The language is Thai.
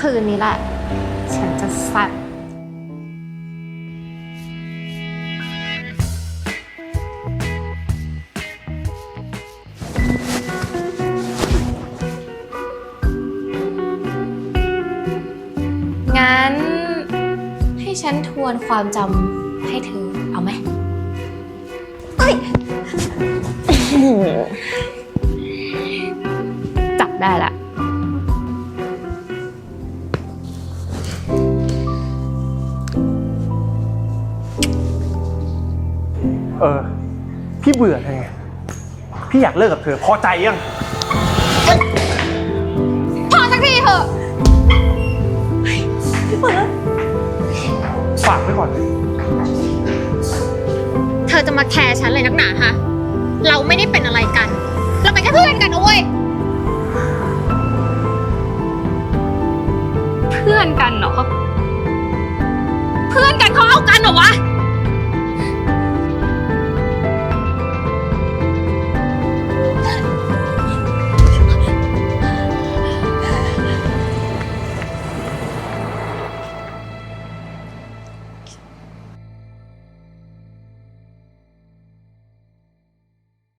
คืนนี้แหละ ฉันจะแซ่บงั้น ให้ฉันทวนความจำให้เธอเอาไหมเอ้ยจับได้ละ เออ พี่เบื่อเธอไงพี่อยากเลิกกับเธอ พอใจยัง พอสักทีเถอะฝากไว้ก่อนเลยเธอจะมาแคร์ฉันเลยนักหนาฮะ เราไม่ได้เป็นอะไรกัน เราเป็นแค่เพื่อนกันนะเว้ย เพื่อนกันเหรอ